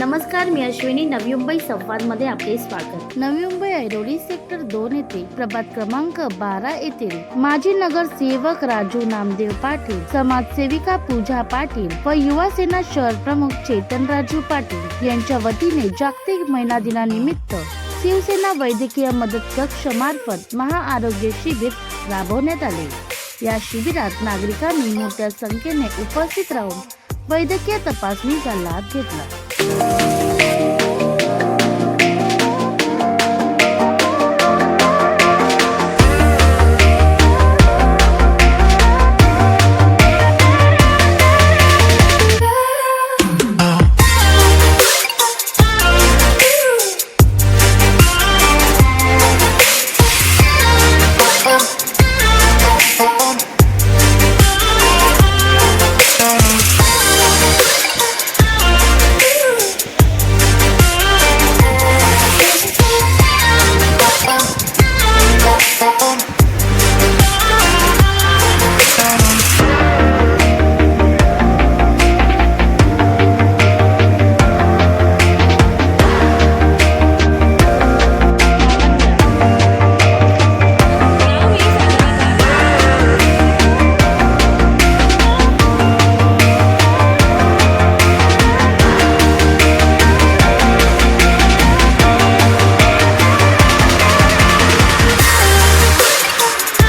नमस्कार मी अश्विनी. नवी मुंबई संवादमध्ये आपले स्वागत. नवी मुंबई ऐरोली सेक्टर दोन येथे प्रभात क्रमांक बारा येथील माजी नगरसेवक राजू नामदेव पाटील समाजसेविका पूजा पाटील व युवा सेना शहर प्रमुख चेतन राजू पाटील यांच्या वतीने जागतिक महिला दिनानिमित्त शिवसेना वैद्यकीय मदत कक्ष मार्फत महाआरोग्य शिबिर राबवण्यात आले. या शिबिरात नागरिकांनी मोठ्या संख्येने उपस्थित राहून वैद्यकीय तपासणीचा लाभ घेतला. Thank you.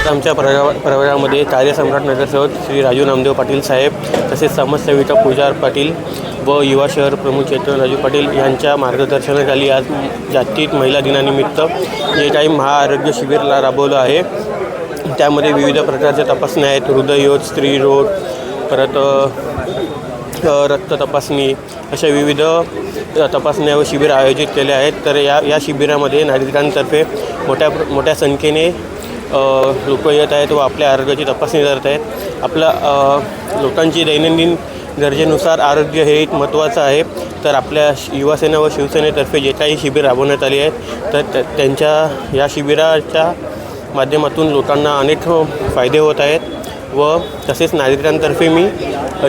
आमच्या प्रवा प्रवारामध्ये कार्यसम्राट नगरसेवक श्री राजू नामदेव पाटील साहेब तसेच समाजसेविका पूजा पाटील व युवा शहर प्रमुख चैतन्य राजू पाटील यांच्या मार्गदर्शनाखाली आज जागतिक महिला दिनानिमित्त जे काही महाआरोग्य शिबिरला राबवलं आहे. त्यामध्ये विविध प्रकारच्या तपासण्या आहेत. हृदयरोग स्त्रीरोग परत रक्त तपासणी अशा विविध तपासण्या व शिबिर आयोजित केले आहेत. तर या या शिबिरामध्ये नागरिकांतर्फे मोठ्या प्र- मोठ्या संख्येने लोक येत आहेत व आपल्या आरोग्याची तपासणी करत आहेत. आपल्या लोकांची दैनंदिन गरजेनुसार आरोग्य हे एक महत्त्वाचं आहे. तर आपल्या श- युवासेना व शिवसेनेतर्फे जे काही शिबिर राबवण्यात आली आहेत तर त्या- त्यांच्या या शिबिराच्या माध्यमातून लोकांना अनेक फायदे होत आहेत. व तसेच नागरिकांतर्फे मी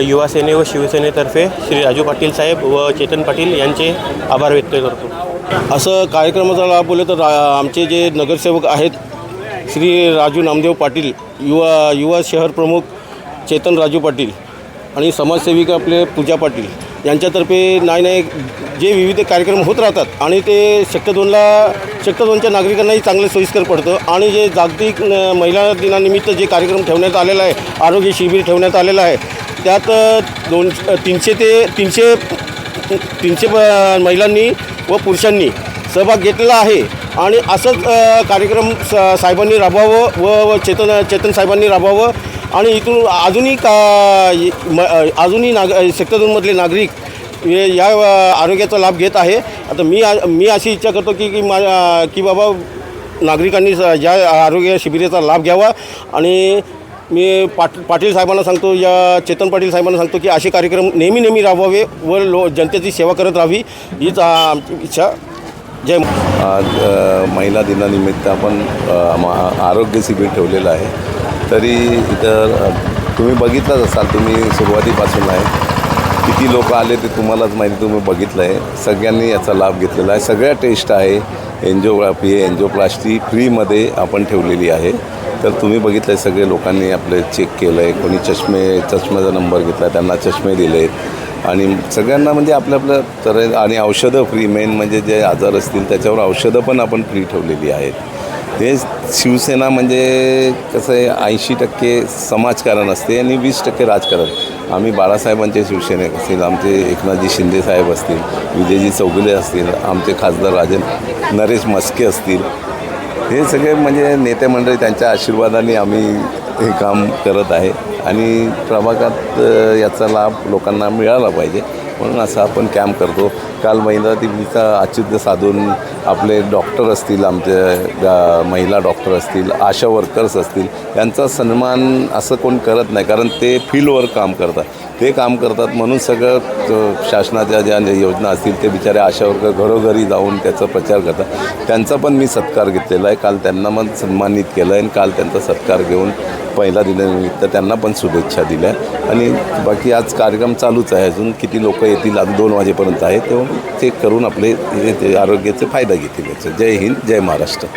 युवासेने व शिवसेनेतर्फे श्री राजू पाटील साहेब व चेतन पाटील यांचे आभार व्यक्त करतो. असं कार्यक्रमाचा लाभ बोलले तर आमचे जे नगरसेवक आहेत श्री राजू नामदेव पाटील युवा युवा शहर प्रमुख चेतन राजू पाटील आणि समाजसेविका आपले पूजा पाटील यांच्यातर्फे नाही नाही जे विविध कार्यक्रम होत राहतात आणि ते सेक्टर दोनला सेक्टर दोनच्या नागरिकांनाही चांगलं सोयीस्कर पडतं आणि जे जागतिक महिला दिनानिमित्त जे कार्यक्रम ठेवण्यात आलेला आहे आरोग्य शिबिर ठेवण्यात आलेलं आहे त्यात दोन तीनशे ते तीनशे तीनशे महिलांनी व पुरुषांनी सहभाग घेतलेला आहे. आणि असंच कार्यक्रम स साहेबांनी राबवावं व व चेतन चेतन साहेबांनी राबवावं. आणि इथून अजूनही का म अजूनही नाग सेक्टर दोनमधले नागरिक हे या आरोग्याचा लाभ घेत आहे. आता मी मी अशी इच्छा करतो की की मा की बाबा नागरिकांनी स- या आरोग्य शिबिराचा लाभ घ्यावा. आणि मी पाट पाटील साहेबांना सांगतो या चेतन पाटील साहेबांना सांगतो की असे कार्यक्रम नेहमी नेहमी राबवावे व लो जनतेची सेवा करत राहावी. हीच आमची इच्छा. जय आज महिला दिनानिमित्त आपण आरोग्य शिबिर ठेवलेलं आहे. तरी इथं तुम्ही बघितलंच असाल तुम्ही सुरुवातीपासून आहे. किती लोक आले ते तुम्हालाच माहिती तुम्ही बघितलं आहे सगळ्यांनी याचा लाभ घेतलेला आहे. सगळ्या टेस्ट आहे. एन्जिओग्राफी एन्जिओप्लास्टी फ्रीमध्ये आपण ठेवलेली आहे. तर तुम्ही बघितलं आहे सगळे लोकांनी आपले चेक केलं आहे कोणी चष्मे चष्म्याचा नंबर घेतला त्यांना चष्मे दिले आहेत आणि सगळ्यांना म्हणजे आपल्या आपल्या तर आणि औषधं फ्री मेन म्हणजे जे आजार असतील त्याच्यावर औषधं पण आपण फ्री ठेवलेली आहेत. हे शिवसेना म्हणजे कसं आहे ऐंशी टक्के समाजकारण असते आणि वीस टक्के राजकारण. आम्ही बाळासाहेबांचे शिवसेनेक असतील आमचे एकनाथजी शिंदे साहेब असतील विजयजी चौगुले असतील आमचे खासदार राजन नरेश मस्के असतील. हे सगळे म्हणजे नेते मंडळी त्यांच्या आशीर्वादाने आम्ही हे काम करत आहे. आणि प्रभागात याचा लाभ लोकांना मिळाला पाहिजे. म्हणून असं आपण कॅम्प करतो. काल महिला दिनीचा औचित्य साधून आपले डॉक्टर असतील आमचे गा- महिला डॉक्टर असतील आशा वर्कर्स असतील यांचा सन्मान असं कोण करत नाही. कारण ते फील्डवर काम करतात. ते काम करतात म्हणून सगळं शासनाच्या ज्या योजना असतील ते बिचारे आशा वर्कर घरोघरी जाऊन त्याचा प्रचार करतात. त्यांचा पण मी सत्कार घेतलेला आहे. काल त्यांना मग सन्मानित केलं आहे आणि काल त्यांचा सत्कार घेऊन पहिला दिनानिमित्त त्यांना पण शुभेच्छा दिल्या. आणि बाकी आज कार्यक्रम चालूच आहे. अजून किती लोक येतील आज दोन वाजेपर्यंत आहे. तेव्हा ते करून आपले ते आरोग्याचे फायदा घेतील याचा. जय हिंद जय महाराष्ट्र.